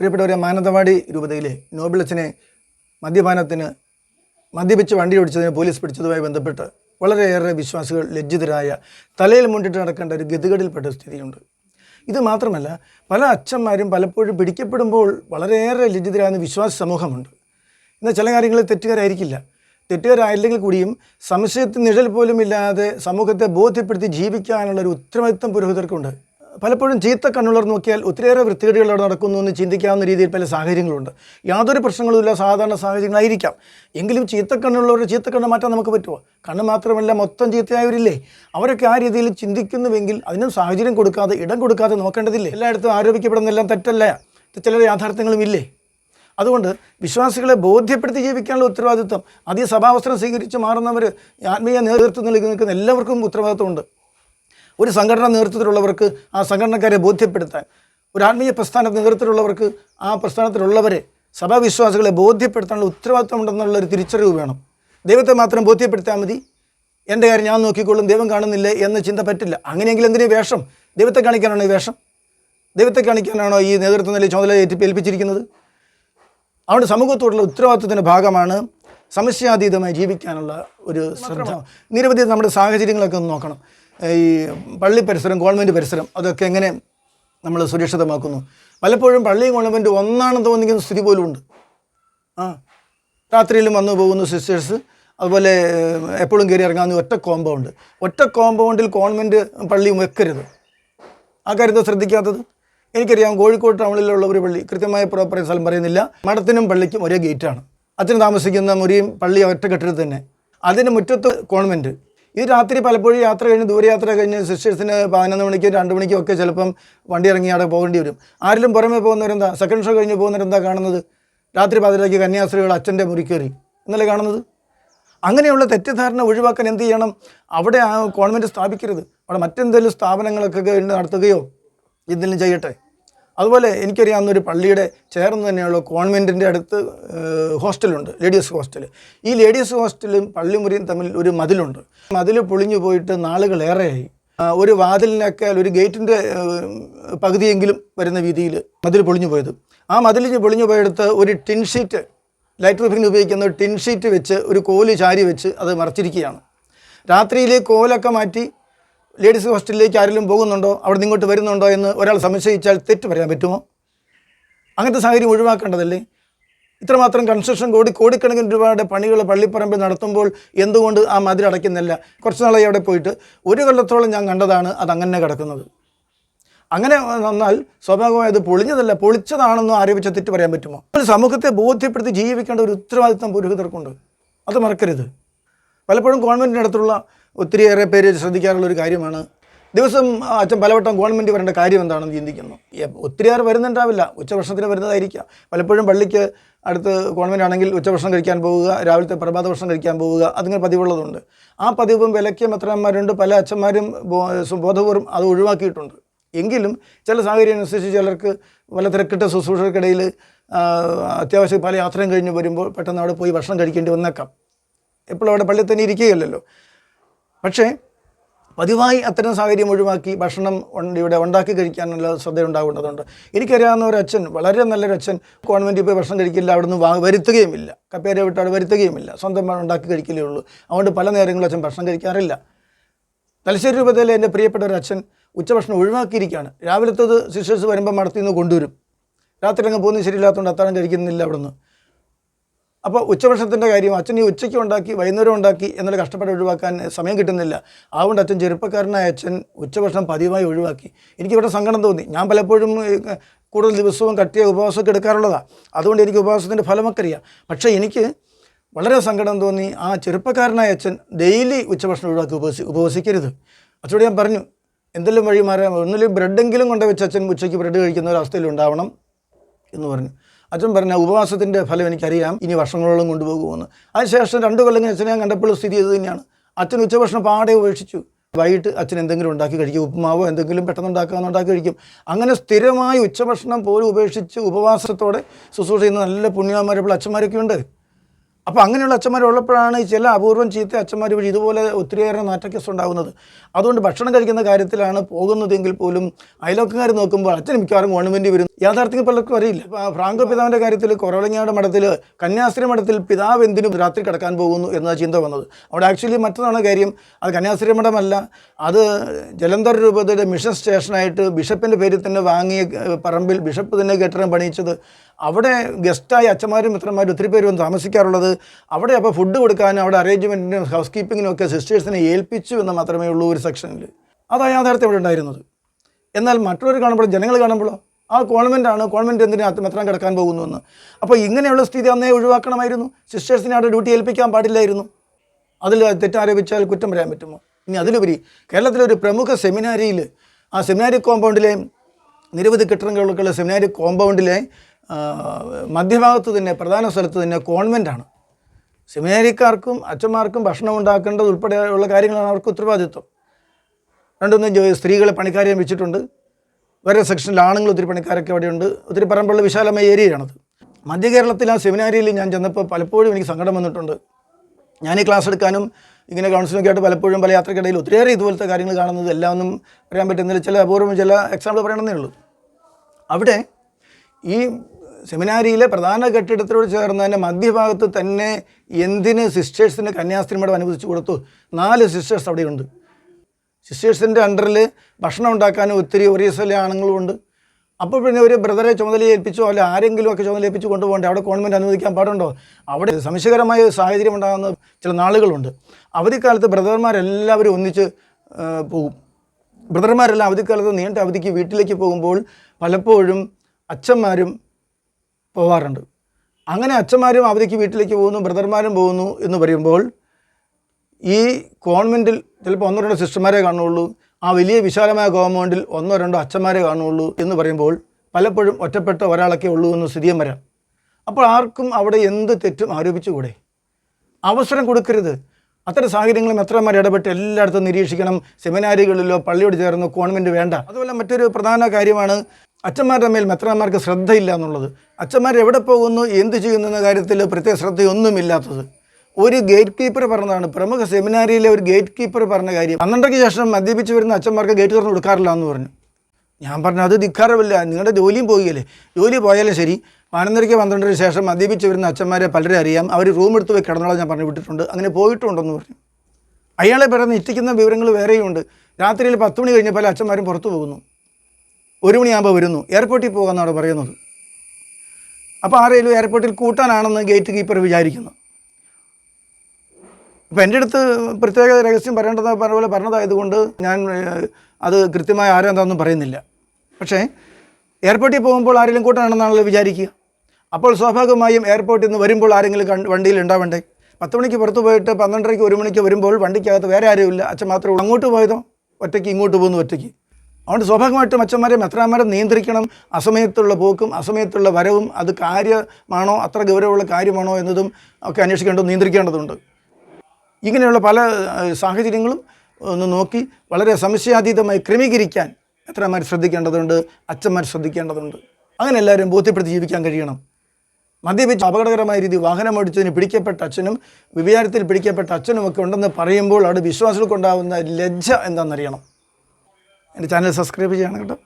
പ്രിയപ്പെട്ടവരെ മാനന്തവാടി രൂപതയിലെ നോബിളച്ചനെ മദ്യപാനത്തിന് മദ്യപിച്ച് വണ്ടി ഓടിച്ചതിന് പോലീസ് പിടിച്ചതുമായി ബന്ധപ്പെട്ട് വളരെയേറെ വിശ്വാസികൾ ലജ്ജിതരായ തലയിൽ മുണ്ടിട്ട് നടക്കേണ്ട ഒരു ഗതികടിൽപ്പെട്ട സ്ഥിതിയുണ്ട്. ഇത് മാത്രമല്ല പല അച്ഛന്മാരും പലപ്പോഴും പിടിക്കപ്പെടുമ്പോൾ വളരെയേറെ ലജ്ജിതരായ വിശ്വാസ സമൂഹമുണ്ട്. എന്നാൽ ചില കാര്യങ്ങളിൽ തെറ്റുകാരായിരിക്കില്ല. തെറ്റുകാരായില്ലെങ്കിൽ കൂടിയും സംശയത്തിന് നിഴൽ പോലും ഇല്ലാതെ സമൂഹത്തെ ബോധ്യപ്പെടുത്തി ജീവിക്കാനുള്ള ഒരു ഉത്തരവാദിത്വം പുരോഹിതർക്കുണ്ട്. പലപ്പോഴും ചീത്ത കണ്ണുള്ളർ നോക്കിയാൽ ഒത്തിരിയേറെ വൃത്തികേടുകൾ അവിടെ നടക്കുന്നു എന്ന് ചിന്തിക്കാവുന്ന രീതിയിൽ പല സാഹചര്യങ്ങളുണ്ട്. യാതൊരു പ്രശ്നങ്ങളുമില്ല സാധാരണ സാഹചര്യങ്ങളായിരിക്കാം. എങ്കിലും ചീത്ത കണ്ണുള്ളവരുടെ ചീത്ത കണ്ണ് മാറ്റാൻ നമുക്ക് പറ്റുമോ? കണ്ണ് മാത്രമല്ല മൊത്തം ചീത്തയായവരില്ലേ? അവരൊക്കെ ആ രീതിയിൽ ചിന്തിക്കുന്നുവെങ്കിൽ അതിനും സാഹചര്യം കൊടുക്കാതെ ഇടം കൊടുക്കാതെ നോക്കേണ്ടതില്ലേ? എല്ലായിടത്തും ആരോപിക്കപ്പെടുന്നതെല്ലാം തെറ്റല്ല. ചില യാഥാർത്ഥ്യങ്ങളും ഇല്ലേ? അതുകൊണ്ട് വിശ്വാസികളെ ബോധ്യപ്പെടുത്തി ജീവിക്കാനുള്ള ഉത്തരവാദിത്വം അതീ സഭാവസ്ത്രം സ്വീകരിച്ച് മാറുന്നവർ ആത്മീയ നേതൃത്വം നൽകി നിൽക്കുന്ന എല്ലാവർക്കും ഉത്തരവാദിത്വമുണ്ട്. ഒരു സംഘടനാ നേതൃത്വത്തിലുള്ളവർക്ക് ആ സംഘടനക്കാരെ ബോധ്യപ്പെടുത്താൻ ഒരു ആത്മീയ പ്രസ്ഥാന നേതൃത്വത്തിലുള്ളവർക്ക് ആ പ്രസ്ഥാനത്തിലുള്ളവരെ സഭാവിശ്വാസികളെ ബോധ്യപ്പെടുത്താനുള്ള ഉത്തരവാദിത്വം ഉണ്ടെന്നുള്ള ഒരു തിരിച്ചറിവ് വേണം. ദൈവത്തെ മാത്രം ബോധ്യപ്പെടുത്താൽ മതി. എന്റെ കാര്യം ഞാൻ നോക്കിക്കൊള്ളും ദൈവം കാണുന്നില്ല എന്ന ചിന്ത പറ്റില്ല. അങ്ങനെയെങ്കിൽ എന്തിനു വേഷം? ദൈവത്തെ കാണിക്കാനാണോ ഈ വേഷം? ദൈവത്തെ കാണിക്കാനാണോ ഈ നേതൃത്വ നിലയിൽ ചുമതല ഏൽപ്പിച്ചിരിക്കുന്നത്? അതുകൊണ്ട് സമൂഹത്തോടുള്ള ഉത്തരവാദിത്വത്തിന്റെ ഭാഗമാണ് സമസ്യാതീതമായി ജീവിക്കാനുള്ള ഒരു ശ്രദ്ധ. നിരവധി നമ്മുടെ സാഹചര്യങ്ങളൊക്കെ ഒന്ന് നോക്കണം. ഈ പള്ളി പരിസരം ഗവൺമെന്റ് പരിസരം അതൊക്കെ എങ്ങനെ നമ്മൾ സുരക്ഷിതമാക്കുന്നു? പലപ്പോഴും പള്ളിയും ഗവൺമെന്റ് ഒന്നാണെന്ന് തോന്നിക്കുന്ന സ്ഥിതി പോലും ഉണ്ട്. ആ രാത്രിയിലും വന്നു പോകുന്നു സിസ്റ്റേഴ്സ്. അതുപോലെ എപ്പോഴും കയറി ഇറങ്ങാവുന്ന ഒറ്റ കോമ്പൗണ്ട്. ഒറ്റ കോമ്പൗണ്ടിൽ ഗവൺമെന്റ് പള്ളിയും വെക്കരുത്. ആ കാര്യത്തെ ശ്രദ്ധിക്കാത്തത്? എനിക്കറിയാം കോഴിക്കോട് ടൗണിലുള്ള ഒരു പള്ളി. കൃത്യമായ പ്രോപ്പർ സ്ഥലം പറയുന്നില്ല. മഠത്തിനും പള്ളിക്കും ഒരേ ഗേറ്റാണ്. അച്ഛൻ താമസിക്കുന്ന മുറിയും പള്ളി ഒറ്റ കെട്ടിടത്തിൽ തന്നെ. അതിന് മുറ്റത്ത് കോൺവെന്റ് ഇത് രാത്രി പലപ്പോഴും യാത്ര കഴിഞ്ഞ് ദൂരയാത്ര കഴിഞ്ഞ് സിസ്റ്റേഴ്സിന് പതിനൊന്ന് മണിക്കും രണ്ട് മണിക്കും ഒക്കെ ചിലപ്പം വണ്ടി ഇറങ്ങി അവിടെ പോകേണ്ടി വരും. ആരിലും പുറമേ പോകുന്നവരെന്താ? സെക്കൻഡ് ഷോ കഴിഞ്ഞ് പോകുന്നവരെന്താ കാണുന്നത്? രാത്രി പാതിരയ്ക്ക് കന്യാസ്ത്രീകൾ അച്ഛന്റെ മുറിക്കേറി എന്നല്ലേ കാണുന്നത്? അങ്ങനെയുള്ള തെറ്റിദ്ധാരണ ഒഴിവാക്കാൻ എന്ത് ചെയ്യണം? അവിടെ ആ ഗവൺമെന്റ് സ്ഥാപിക്കരുത്. അവിടെ മറ്റെന്തെങ്കിലും സ്ഥാപനങ്ങളൊക്കെ നടത്തുകയോ എന്തെങ്കിലും ചെയ്യട്ടെ? അതുപോലെ എനിക്കറിയാവുന്ന ഒരു പള്ളിയുടെ ചേർന്ന് തന്നെയുള്ള കോൺവെന്റിന്റെ അടുത്ത് ഹോസ്റ്റലുണ്ട് ലേഡീസ് ഹോസ്റ്റൽ ഈ ലേഡീസ് ഹോസ്റ്റലും പള്ളിമുറിയും തമ്മിൽ ഒരു മതിലുണ്ട്. മതിൽ പൊളിഞ്ഞു പോയിട്ട് നാളുകളേറെയായി. ഒരു വാതിലിനൊക്കെ ഒരു ഗേറ്റിന്റെ പകുതിയെങ്കിലും വരുന്ന രീതിയിൽ മതിൽ പൊളിഞ്ഞു പോയത്. ആ മതിലിന് പൊളിഞ്ഞു പോയെടുത്ത് ഒരു ടിൻ ഷീറ്റ് ലൈറ്റ് റൂഫിങ്ങിന് ഉപയോഗിക്കുന്ന ടിൻ ഷീറ്റ് വെച്ച് ഒരു കോൽ ചാരി വെച്ച് അത് മറച്ചിരിക്കുകയാണ്. രാത്രിയിൽ കോലൊക്കെ മാറ്റി ലേഡീസ് ഹോസ്റ്റലിലേക്ക് ആരെങ്കിലും പോകുന്നുണ്ടോ? അവിടെ ഇങ്ങോട്ട് വരുന്നുണ്ടോ എന്ന് ഒരാൾ സംശയിച്ചാൽ തെറ്റ് പറയാൻ പറ്റുമോ? അങ്ങനത്തെ സാഹചര്യം ഒഴിവാക്കേണ്ടതല്ലേ? ഇത്രമാത്രം കൺസ്ട്രക്ഷൻ കോടി കോടിക്കണക്കിന് ഒരുപാട് പണികൾ പള്ളിപ്പറമ്പിൽ നടത്തുമ്പോൾ എന്തുകൊണ്ട് ആ മതിൽ അടയ്ക്കുന്നില്ല? കുറച്ച് നാളായി അവിടെ പോയിട്ട് ഒരു കൊല്ലത്തോളം ഞാൻ കണ്ടതാണ് അത് അങ്ങനെ കിടക്കുന്നത്. അങ്ങനെ വന്നാൽ സ്വാഭാവികമായി അത് പൊളിഞ്ഞതല്ല. പൊളിച്ചതാണെന്ന് ആരോപിച്ച തെറ്റ് പറയാൻ പറ്റുമോ? ഒരു സമൂഹത്തെ ബോധ്യപ്പെടുത്തി ജീവിക്കേണ്ട ഒരു ഉത്തരവാദിത്തം പുരോഹിതർക്കുണ്ട്. അത് മറക്കരുത്. പലപ്പോഴും ഗവൺമെന്റിന്റെ അടുത്തുള്ള ഒത്തിരിയേറെ പേര് ശ്രദ്ധിക്കാറുള്ള ഒരു കാര്യമാണ്. ദിവസം അച്ഛൻ പലവട്ടം ഗവൺമെന്റ് വരേണ്ട കാര്യം എന്താണെന്ന് ചിന്തിക്കുന്നു. ഒത്തിരിയേറെ വരുന്നുണ്ടാവില്ല. ഉച്ചഭക്ഷണത്തിന് വരുന്നതായിരിക്കാം. പലപ്പോഴും പള്ളിക്ക് അടുത്ത് ഗവൺമെന്റ് ആണെങ്കിൽ ഉച്ചഭക്ഷണം കഴിക്കാൻ പോവുക രാവിലത്തെ പ്രഭാത ഭക്ഷണം കഴിക്കാൻ പോവുക അതിങ്ങനെ പതിവുള്ളതുണ്ട്. ആ പതിവും വിലക്കിയ മെത്രന്മാരുണ്ട് പല അച്ഛന്മാരും ബോധപൂർവം അത് ഒഴിവാക്കിയിട്ടുണ്ട്. എങ്കിലും ചില സാഹചര്യം അനുസരിച്ച് ചിലർക്ക് പല തിരക്കിട്ട ശുശ്രൂഷകൾക്കിടയിൽ അത്യാവശ്യം പല യാത്രയും കഴിഞ്ഞ് വരുമ്പോൾ പെട്ടെന്ന് അവിടെ പോയി ഭക്ഷണം കഴിക്കേണ്ടി വന്നേക്കാം. എപ്പോഴും അവിടെ പള്ളിയിൽ തന്നെ ഇരിക്കുകയല്ലല്ലോ. പക്ഷേ പതിവായി അത്തരം സാഹചര്യം ഒഴിവാക്കി ഭക്ഷണം ഇവിടെ ഉണ്ടാക്കി കഴിക്കാനുള്ള ശ്രദ്ധ ഉണ്ടാവേണ്ടതുണ്ട് എനിക്കറിയാവുന്ന ഒരു അച്ഛൻ വളരെ നല്ലൊരു അച്ഛൻ കോൺവെന്റിൽ പോയി ഭക്ഷണം കഴിക്കില്ല അവിടുന്ന് വാ വരുത്തുകയുമില്ല. കപ്പേരെ വിട്ട് അവിടെ വരുത്തുകയുമില്ല. സ്വന്തം ഉണ്ടാക്കി കഴിക്കലേ ഉള്ളൂ. അതുകൊണ്ട് പല നേരങ്ങളും അച്ഛൻ ഭക്ഷണം കഴിക്കാറില്ല. തലശ്ശേരി രൂപതയിലെ എന്റെ പ്രിയപ്പെട്ട ഒരു അച്ഛൻ ഉച്ചഭക്ഷണം ഒഴിവാക്കിയിരിക്കുകയാണ്. രാവിലത്തത് സിസ്റ്റേഴ്സ് വരുമ്പോൾ മടത്തിൽ നിന്ന് കൊണ്ടുവരും. രാത്രി അങ്ങ് പോകുന്നത് ശരിയില്ലാത്തതുകൊണ്ട് അത്താഴം കഴിക്കുന്നില്ല അവിടുന്ന്. അപ്പോൾ ഉച്ചഭക്ഷണത്തിന്റെ കാര്യം അച്ഛൻ ഈ ഉച്ചയ്ക്ക് ഉണ്ടാക്കി വൈകുന്നേരം ഉണ്ടാക്കി എന്നുള്ള കഷ്ടപ്പെട്ട് ഒഴിവാക്കാൻ സമയം കിട്ടുന്നില്ല. അതുകൊണ്ട് അച്ഛൻ ചെറുപ്പക്കാരനായ അച്ഛൻ ഉച്ചഭക്ഷണം പതിവായി ഒഴിവാക്കി. എനിക്കിവിടെ സങ്കടം തോന്നി. ഞാൻ പലപ്പോഴും കൂടുതൽ ദിവസവും കട്ടിയ ഉപവാസമൊക്കെ എടുക്കാറുള്ളതാണ് അതുകൊണ്ട് എനിക്ക് ഉപവാസത്തിന്റെ ഫലമൊക്കെ അറിയാം പക്ഷേ എനിക്ക് വളരെ സങ്കടം തോന്നി ആ ചെറുപ്പക്കാരനായ അച്ഛൻ ഡെയിലി ഉച്ചഭക്ഷണം ഒഴിവാക്കി ഉപവസി ഉപവസിക്കരുത്. അച്ഛനോട് ഞാൻ പറഞ്ഞു എന്തെങ്കിലും വഴി മാറാൻ ഒന്നിലും ബ്രെഡെങ്കിലും കൊണ്ട് വെച്ച് അച്ഛൻ ഉച്ചയ്ക്ക് ബ്രെഡ് കഴിക്കുന്ന ഒരു അവസ്ഥയിൽ ഉണ്ടാവണം എന്ന് പറഞ്ഞു. അച്ഛൻ പറഞ്ഞ ഉപവാസത്തിന്റെ ഫലം എനിക്കറിയാം. ഇനി വർഷങ്ങളോളം കൊണ്ടുപോകുമെന്ന്. അതിനുശേഷം രണ്ട് കൊല്ലം അച്ഛനെ ഞാൻ കണ്ടപ്പോൾ സ്ഥിതി ഇത് തന്നെയാണ്. അച്ഛൻ ഉച്ചഭക്ഷണം പാടെ ഉപേക്ഷിച്ചു. വൈകിട്ട് അച്ഛൻ എന്തെങ്കിലും ഉണ്ടാക്കി കഴിക്കും. ഉപ്പുമാവോ എന്തെങ്കിലും പെട്ടെന്ന് ഉണ്ടാക്കാമെന്ന് ഉണ്ടാക്കി കഴിക്കും. അങ്ങനെ സ്ഥിരമായി ഉച്ചഭക്ഷണം പോലും ഉപേക്ഷിച്ച് ഉപവാസത്തോടെ ശുശ്രൂഷ ചെയ്യുന്ന നല്ല പുണ്യമാരപ്പോൾ അച്ഛന്മാരൊക്കെ ഉണ്ട് അപ്പോൾ അങ്ങനെയുള്ള അച്ഛന്മാരുള്ളപ്പോഴാണ് ചില അപൂർവം ചീത്ത അച്ഛന്മാർ വഴി ഇതുപോലെ ഒത്തിരിയേറെ നാറ്റക്കേസ് ഉണ്ടാകുന്നത്. അതുകൊണ്ട് ഭക്ഷണം കഴിക്കുന്ന കാര്യത്തിലാണ് പോകുന്നതെങ്കിൽ പോലും അയലോക്കക്കാർ നോക്കുമ്പോൾ അച്ഛൻ മിക്കവാറും ഗവൺമെന്റ് വരും. യാഥാർത്ഥ്യം പലർക്കും അറിയില്ല. ഫ്രാങ്കോ പിതാവിന്റെ കാര്യത്തിൽ കുറവളങ്ങാട് മഠത്തിൽ കന്യാസ്ത്രീ മഠത്തിൽ പിതാവ് എന്തിനും രാത്രി കിടക്കാൻ പോകുന്നു എന്ന ചിന്ത വന്നത്. അവിടെ ആക്ച്വലി മറ്റൊന്നാണ് കാര്യം. അത് കന്യാസ്ത്രീ മഠമല്ല. അത് ജലന്ധർ രൂപതയുടെ മിഷൻ സ്റ്റേഷനായിട്ട് ബിഷപ്പിന്റെ പേരിൽ തന്നെ വാങ്ങിയ പറമ്പിൽ ബിഷപ്പ് തന്നെ കെട്ടിടം പണിയിച്ചത്. അവിടെ ഗസ്റ്റായി അച്ഛന്മാരും മിത്രന്മാരും ഒത്തിരി പേര് താമസിക്കാറുള്ളത് അവിടെ അപ്പോൾ ഫുഡ് കൊടുക്കാനും അവിടെ അറേഞ്ച്മെന്റിനും ഹൗസ് കീപ്പിങ്ങിനും ഒക്കെ സിസ്റ്റേഴ്സിനെ ഏൽപ്പിച്ചു എന്ന് മാത്രമേ ഉള്ളൂ ഒരു സെക്ഷനിൽ അതാണ് യാഥാർത്ഥ്യം ഇവിടെ ഉണ്ടായിരുന്നത്. എന്നാൽ മറ്റുള്ളവർ കാണുമ്പോൾ ജനങ്ങൾ കാണുമ്പോഴോ ആ കോൺവെന്റാണ് കോൺവെന്റ് എന്തിനാ ആത്മത്രം കിടക്കാൻ പോകുന്നുവെന്ന് അപ്പോൾ ഇങ്ങനെയുള്ള സ്ഥിതി അന്നേ ഒഴിവാക്കണമായിരുന്നു. സിസ്റ്റേഴ്സിനെ അവിടെ ഡ്യൂട്ടി ഏൽപ്പിക്കാൻ പാടില്ലായിരുന്നു. അതിൽ തെറ്റാരോപിച്ചാൽ കുറ്റം പറയാൻ പറ്റുമോ? ഇനി അതിലുപരി കേരളത്തിലെ ഒരു പ്രമുഖ സെമിനാരിയിൽ ആ സെമിനാരി കോമ്പൗണ്ടിലെ നിരവധി കെട്ടിടങ്ങളൊക്കെയുള്ള സെമിനാരി കോമ്പൗണ്ടിലെ മധ്യഭാഗത്ത് തന്നെ പ്രധാന സ്ഥലത്ത് തന്നെ കോൺവെന്റാണ് സെമിനാരിക്കാർക്കും അച്ഛന്മാർക്കും ഭക്ഷണം ഉണ്ടാക്കേണ്ടത് ഉൾപ്പെടെയുള്ള കാര്യങ്ങളാണ് അവർക്ക് ഉത്തരവാദിത്വം. രണ്ടൊന്നും സ്ത്രീകളെ പണിക്കാരെ വെച്ചിട്ടുണ്ട്. വേറെ സെക്ഷനിൽ ആണുങ്ങൾ ഒത്തിരി പണിക്കാരൊക്കെ അവിടെയുണ്ട്. ഒത്തിരി പറമ്പുള്ള വിശാലമായ ഏരിയയാണത് മധ്യ കേരളത്തിൽ ആ സെമിനാരിയിൽ ഞാൻ ചെന്നപ്പോൾ പലപ്പോഴും എനിക്ക് സങ്കടം വന്നിട്ടുണ്ട്. ഞാൻ ഈ ക്ലാസ് എടുക്കാനും ഇങ്ങനെ കൗൺസിലിംഗ് ആയിട്ട് പലപ്പോഴും പല യാത്രക്കിടയിൽ ഒത്തിരിയേറെ ഇതുപോലത്തെ കാര്യങ്ങൾ കാണുന്നത് എല്ലാം ഒന്നും പറയാൻ പറ്റുന്നില്ല. ചില അപൂർവം ചില എക്സാമ്പിൾ പറയണമെന്നേ ഉള്ളൂ. അവിടെ ഈ സെമിനാരിയിലെ പ്രധാന കെട്ടിടത്തോട് ചേർന്ന് തന്നെ മധ്യഭാഗത്ത് തന്നെ എന്തിന് സിസ്റ്റേഴ്സിന് കന്യാസ്ത്രീ മഠം അനുവദിച്ചു കൊടുത്തു? നാല് സിസ്റ്റേഴ്സ് അവിടെയുണ്ട്. സിസ്റ്റേഴ്സിന്റെ അണ്ടറിൽ ഭക്ഷണം ഉണ്ടാക്കാനും ഒത്തിരി ഒരേ സ്ഥല ആണുങ്ങളുമുണ്ട് അപ്പോൾ പിന്നെ ഒരു ബ്രദറെ ചുമതല ഏൽപ്പിച്ചോ? അല്ല ആരെങ്കിലും ഒക്കെ ചുമതല ഏൽപ്പിച്ച് കൊണ്ടുപോകണ്ടേ? അവിടെ ഗവൺമെന്റ് അനുവദിക്കാൻ പാടുണ്ടോ? അവിടെ സംശയകരമായ സാഹചര്യം ഉണ്ടാകുന്ന ചില നാളുകളുണ്ട്. അവധിക്കാലത്ത് ബ്രദർമാരെല്ലാവരും ഒന്നിച്ച് പോകും. ബ്രദർമാരെല്ലാം അവധിക്കാലത്ത് നീണ്ട അവധിക്ക് വീട്ടിലേക്ക് പോകുമ്പോൾ പലപ്പോഴും അച്ഛന്മാരും പോവാറുണ്ട്. അങ്ങനെ അച്ഛന്മാരും അവധിക്ക് വീട്ടിലേക്ക് പോകുന്നു ബ്രദർമാരും പോകുന്നു എന്ന് പറയുമ്പോൾ ഈ കോൺവെന്റിൽ ചിലപ്പോൾ ഒന്നോ രണ്ടോ സിസ്റ്റർമാരെ കാണുകയുള്ളൂ ആ വലിയ വിശാലമായ കോമ്പൗണ്ടിൽ ഒന്നോ രണ്ടോ അച്ഛന്മാരെ കാണുകയുള്ളൂ എന്ന് പറയുമ്പോൾ പലപ്പോഴും ഒറ്റപ്പെട്ട ഒരാളൊക്കെ ഉള്ളൂ എന്ന് സ്ഥിതിയും വരാം. അപ്പോൾ ആർക്കും അവിടെ എന്ത് തെറ്റും ആരോപിച്ചുകൂടെ? അവസരം കൊടുക്കരുത്. അത്തരം സാഹചര്യങ്ങളും എത്രമാർ ഇടപെട്ട് എല്ലായിടത്തും നിരീക്ഷിക്കണം. സെമിനാരികളിലോ പള്ളിയോട് ചേർന്നോ കോൺവെന്റ് വേണ്ട. അതുപോലെ മറ്റൊരു പ്രധാന കാര്യമാണ് അച്ഛന്മാരുടെ മേൽ മെത്രാന്മാർക്ക് ശ്രദ്ധയില്ല എന്നുള്ളത്. അച്ഛന്മാർ എവിടെ പോകുന്നു എന്ത് ചെയ്യുന്നു എന്ന കാര്യത്തിൽ പ്രത്യേക ശ്രദ്ധയൊന്നുമില്ലാത്തത്. ഒരു ഗേറ്റ് കീപ്പർ പറഞ്ഞതാണ് പ്രമുഖ സെമിനാരിയിലെ ഒരു ഗേറ്റ് കീപ്പർ പറഞ്ഞ കാര്യം. പന്ത്രണ്ടരയ്ക്ക് ശേഷം മദ്യപിച്ച് വരുന്ന അച്ഛന്മാർക്ക് ഗേറ്റ് തുറന്ന് കൊടുക്കാറില്ല എന്ന് പറഞ്ഞു. ഞാൻ പറഞ്ഞു അത് ധിക്കാരമില്ല നിങ്ങളുടെ ജോലിയും പോവുകയല്ലേ? ജോലി പോയാലും ശരി. പതിനൊന്നരയ്ക്ക് പന്ത്രണ്ടരയ്ക്ക് ശേഷം മദ്യപിച്ച് വരുന്ന അച്ഛന്മാരെ പലരെ അറിയാം. അവർ റൂം എടുത്ത് പോയി കിടന്നോളാം ഞാൻ പറഞ്ഞു വിട്ടിട്ടുണ്ട്. അങ്ങനെ പോയിട്ടുണ്ടെന്ന് പറഞ്ഞു. അയാളെ പറഞ്ഞ് ഇറ്റിക്കുന്ന വിവരങ്ങൾ വേറെയുണ്ട്. രാത്രിയിൽ പത്ത് മണി കഴിഞ്ഞപ്പോൾ പല അച്ഛന്മാരും പുറത്തു പോകുന്നു. ഒരു മണിയാകുമ്പോൾ വരുന്നു. എയർപോർട്ടിൽ പോകാമെന്നാണ് പറയുന്നത്. അപ്പോൾ ആരെങ്കിലും എയർപോർട്ടിൽ കൂട്ടാനാണെന്ന് ഗേറ്റ് കീപ്പർ വിചാരിക്കുന്നു. അപ്പോൾ എന്റെ അടുത്ത് പ്രത്യേക രഹസ്യം പറയേണ്ടത് പോലെ പറഞ്ഞതായതുകൊണ്ട് ഞാൻ അത് കൃത്യമായ ആരും എന്താണെന്നും പറയുന്നില്ല. പക്ഷേ എയർപോർട്ടിൽ പോകുമ്പോൾ ആരെങ്കിലും കൂട്ടാനാണെന്നാണല്ലോ വിചാരിക്കുക. അപ്പോൾ സ്വാഭാവികമായും എയർപോർട്ടിൽ നിന്ന് വരുമ്പോൾ ആരെങ്കിലും കണ്ട് വണ്ടിയിൽ ഉണ്ടാവണ്ടേ? പത്ത് മണിക്ക് പുറത്ത് പോയിട്ട് പന്ത്രണ്ടരയ്ക്ക് ഒരു മണിക്ക് വരുമ്പോൾ വണ്ടിക്കകത്ത് വേറെ ആരുമില്ല. അച്ഛൻ മാത്രമേ ഉള്ളൂ. അങ്ങോട്ട് പോയതോ? ഒറ്റയ്ക്ക് ഇങ്ങോട്ട് പോകുന്നു ഒറ്റയ്ക്ക്. അതുകൊണ്ട് സ്വാഭാവികമായിട്ടും അച്ഛന്മാരെ മെത്രാന്മാരെ നിയന്ത്രിക്കണം. അസമയത്തുള്ള പോക്കും അസമയത്തുള്ള വരവും അത് കാര്യമാണോ അത്ര ഗൗരവമുള്ള കാര്യമാണോ എന്നതും ഒക്കെ അന്വേഷിക്കേണ്ടത് നിയന്ത്രിക്കേണ്ടതുണ്ട്. ഇങ്ങനെയുള്ള പല സാഹചര്യങ്ങളും ഒന്ന് നോക്കി വളരെ സംശയാതീതമായി ക്രമീകരിക്കാൻ എത്രമാർ ശ്രദ്ധിക്കേണ്ടതുണ്ട് അച്ഛന്മാർ ശ്രദ്ധിക്കേണ്ടതുണ്ട്. അങ്ങനെ എല്ലാവരും ബോധ്യപ്പെടുത്തി ജീവിക്കാൻ കഴിയണം. മദ്യപിച്ച് അപകടകരമായ രീതി വാഹനം ഓടിച്ചതിന് പിടിക്കപ്പെട്ട അച്ഛനും വിചാരത്തിൽ പിടിക്കപ്പെട്ട അച്ഛനും ഒക്കെ ഉണ്ടെന്ന് പറയുമ്പോൾ അവിടെ വിശ്വാസികൾക്കുണ്ടാകുന്ന ലജ്ജ എന്താണെന്നറിയണം. എന്റെ ചാനൽ സബ്സ്ക്രൈബ് ചെയ്യണം കേട്ടോ.